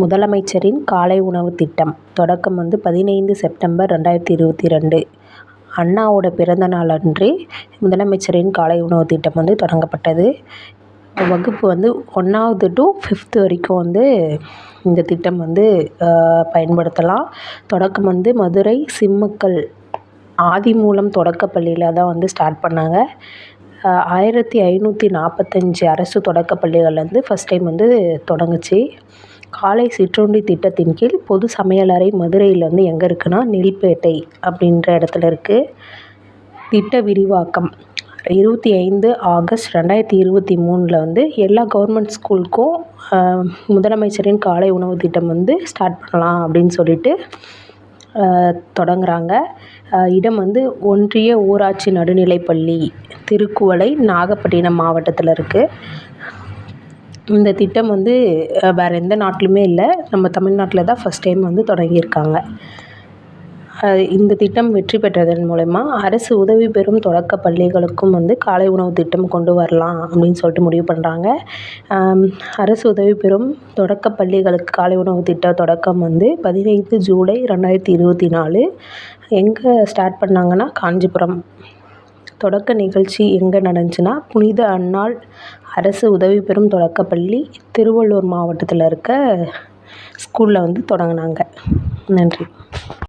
முதலமைச்சரின் காலை உணவு திட்டம். தொடக்கம் வந்து பதினைந்து செப்டம்பர் ரெண்டாயிரத்தி இருபத்தி ரெண்டு. அண்ணாவோட பிறந்த நாள் அன்று முதலமைச்சரின் காலை உணவு திட்டம் வந்து தொடங்கப்பட்டது. வகுப்பு வந்து ஒன்றாவது டு ஃபிஃப்த்து வரைக்கும் வந்து இந்த திட்டம் வந்து பயன்படுத்தலாம். தொடக்கம் வந்து மதுரை சிம்மக்கல் ஆதிமூலம் தொடக்கப்பள்ளியில் தான் வந்து ஸ்டார்ட் பண்ணாங்க. ஆயிரத்தி ஐநூற்றி நாற்பத்தஞ்சு அரசு தொடக்கப் பள்ளிகள்லேருந்து ஃபஸ்ட் டைம் வந்து தொடங்குச்சு. காலை சிற்றுண்டி திட்டத்தின் கீழ் பொது சமையலறை மதுரையில் வந்து எங்கே இருக்குன்னா நெல்பேட்டை அப்படின்ற இடத்துல இருக்குது திட்ட விரிவாக்கம். இருபத்தி ஐந்து ஆகஸ்ட் ரெண்டாயிரத்தி இருபத்தி மூணில் வந்து எல்லா கவர்மெண்ட் ஸ்கூலுக்கும் முதலமைச்சரின் காலை உணவு திட்டம் வந்து ஸ்டார்ட் பண்ணலாம் அப்படின்னு சொல்லிட்டு தொடங்குறாங்க. இடம் வந்து ஒன்றிய ஊராட்சி நடுநிலைப்பள்ளி திருக்குவளை நாகப்பட்டினம் மாவட்டத்தில் இருக்குது இந்த திட்டம் வந்து வேறு எந்த நாட்டிலுமே இல்லை. நம்ம தமிழ்நாட்டில் தான் ஃபஸ்ட் டைம் வந்து தொடங்கியிருக்காங்க. இந்த திட்டம் வெற்றி பெற்றதன் மூலயமா அரசு உதவி பெறும் தொடக்க பள்ளிகளுக்கும் வந்து காலை உணவு திட்டம் கொண்டு வரலாம் அப்படின்னு சொல்லிட்டு முடிவு பண்ணுறாங்க அரசு உதவி பெறும் தொடக்க பள்ளிகளுக்கு காலை உணவு திட்ட தொடக்கம் வந்து பதினைந்து ஜூலை ரெண்டாயிரத்தி இருபத்தி நாலு. எங்கே ஸ்டார்ட் பண்ணாங்கன்னா காஞ்சிபுரம். தொடக்க நிகழ்ச்சி எங்கே நடந்துச்சுன்னா புனித அன்னாள் அரசு உதவி பெறும் தொடக்கப்பள்ளி திருவள்ளூர் மாவட்டத்தில் இருக்க ஸ்கூலில் வந்து தொடங்கினாங்க. நன்றி.